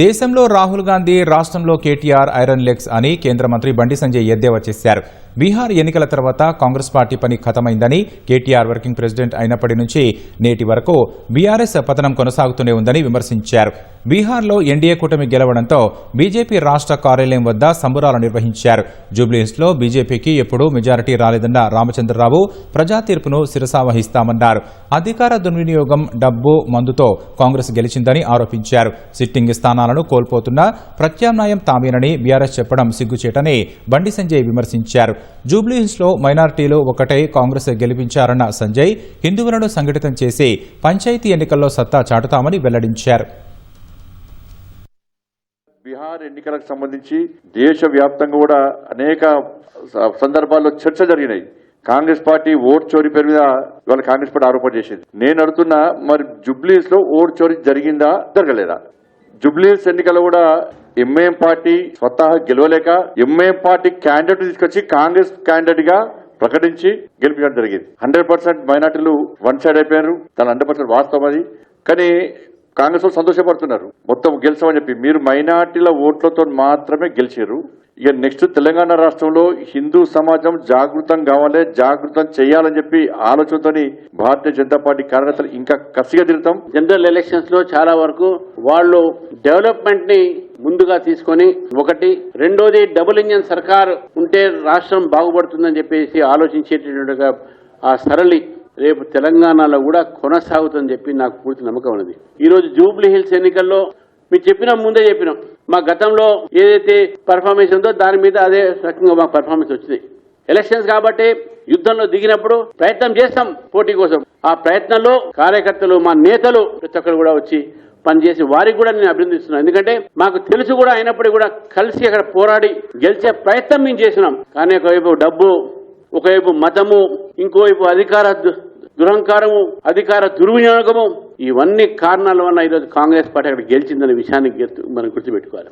దేశంలో రాహుల్ గాంధీ రాష్ట్రంలో KTR iron legs అని కేంద్ర మంత్రి బండి సంజయ్ ఎద్దేవా చేశారు. బీహార్ ఎన్నికల తర్వాత కాంగ్రెస్ పార్టీ పని ఖతమైందని కేటీఆర్ వర్కింగ్ ప్రెసిడెంట్ అయినప్పటి నుంచి నేటి వరకు బీఆర్ఎస్ పతనం కొనసాగుతూనే ఉందని విమర్శించారు. బీహార్లో ఎన్డీఏ కూటమి గెలవడంతో బీజేపీ రాష్ట్ర కార్యాలయం వద్ద సంబురాలు నిర్వహించారు. జూబ్లీహిల్స్లో బీజేపీకి ఎప్పుడూ మెజారిటీ రాలేదన్న రామచంద్రరావు ప్రజా తీర్పును శిరసావహిస్తామన్నారు. అధికార దుర్వినియోగం డబ్బు మందుతో కాంగ్రెస్ గెలిచిందని ఆరోపించారు. సిట్టింగ్ స్థానాలను కోల్పోతున్నా ప్రత్యామ్నాయం తామేనని బీఆర్ఎస్ చెప్పడం సిగ్గుచేటని బండి సంజయ్ విమర్శించారు. జూబ్లీహిల్స్లో మైనార్టీలు ఒకటై కాంగ్రెస్ గెలిపించారన్న సంజయ్ హిందువులను సంఘటితం చేసి పంచాయతీ ఎన్నికల్లో సత్తా చాటుతామని వెల్లడించారు. బీహార్ ఎన్నికలకు సంబంధించి దేశవ్యాప్తంగా కూడా అనేక సందర్భాల్లో చర్చ జరిగినాయి. కాంగ్రెస్ పార్టీ ఓట్ చోరీ పేరు మీద ఇవాళ కాంగ్రెస్ పార్టీ ఆరోపణ చేసింది. నేను అడుగుతున్నా మరి జుబ్లీస్లో ఓట్ చోరీ జరిగిందా జరగలేదా? జుబ్లీస్ ఎన్నికల్లో కూడా ఎంఐఎం పార్టీ స్వతహా గెలవలేక ఎంఐఎం పార్టీ క్యాండిడేట్ తీసుకొచ్చి కాంగ్రెస్ క్యాండిడేట్గా ప్రకటించి గెలిపించడం జరిగింది. హండ్రెడ్ పర్సెంట్ మైనార్టీలు వన్ సైడ్ అయిపోయారు దాని హండ్రెడ్ పర్సెంట్ వాస్తవం అది. కానీ కాంగ్రెస్ వాళ్ళు సంతోషపడుతున్నారు. మొత్తం గెలిచామని చెప్పి. మీరు మైనార్టీల ఓట్లతో మాత్రమే గెలిచారు. ఇక నెక్స్ట్ తెలంగాణ రాష్ట్రంలో హిందూ సమాజం జాగృతం కావాలి జాగృతం చేయాలని చెప్పి ఆలోచనతోని భారతీయ జనతా పార్టీ కార్యకర్తలు ఇంకా కసిగా తిరుగుతాం. జనరల్ ఎలక్షన్స్లో చాలా వరకు వాళ్ళు డెవలప్మెంట్ని ముందుగా తీసుకొని ఒకటి రెండోది డబుల్ ఇంజన్ సర్కార్ ఉంటే రాష్ట్రం బాగుపడుతుందని చెప్పేసి ఆలోచించేటటువంటి ఆ సరళి రేపు తెలంగాణలో కూడా కొనసాగుతుందని చెప్పి నాకు పూర్తి నమ్మకం ఉన్నది. ఈరోజు జూబ్లీ హిల్స్ ఎన్నికల్లో మీరు చెప్పినాం ముందే చెప్పినాం. మా గతంలో ఏదైతే పర్ఫార్మెన్స్ ఉందో దాని మీద అదే రకంగా మాకు పర్ఫార్మెన్స్ వచ్చింది. ఎలక్షన్స్ కాబట్టి యుద్ధంలో దిగినప్పుడు ప్రయత్నం చేస్తాం పోటీ కోసం. ఆ ప్రయత్నంలో కార్యకర్తలు మా నేతలు ప్రతి ఒక్కరు కూడా వచ్చి పనిచేసి వారికి కూడా నేను అభినందిస్తున్నాను. ఎందుకంటే మాకు తెలుసు కూడా అయినప్పటికీ కూడా కలిసి అక్కడ పోరాడి గెలిచే ప్రయత్నం మేము చేసినాం. కానీ ఒకవైపు డబ్బు ఒకవైపు మతము ఇంకోవైపు అధికార దు- దురహంకారము అధికార దుర్వినియోగము ఇవన్నీ కారణాల వల్ల ఈరోజు కాంగ్రెస్ పార్టీ అక్కడ గెలిచిందనే విషయాన్ని మనం గుర్తుపెట్టుకోవాలి.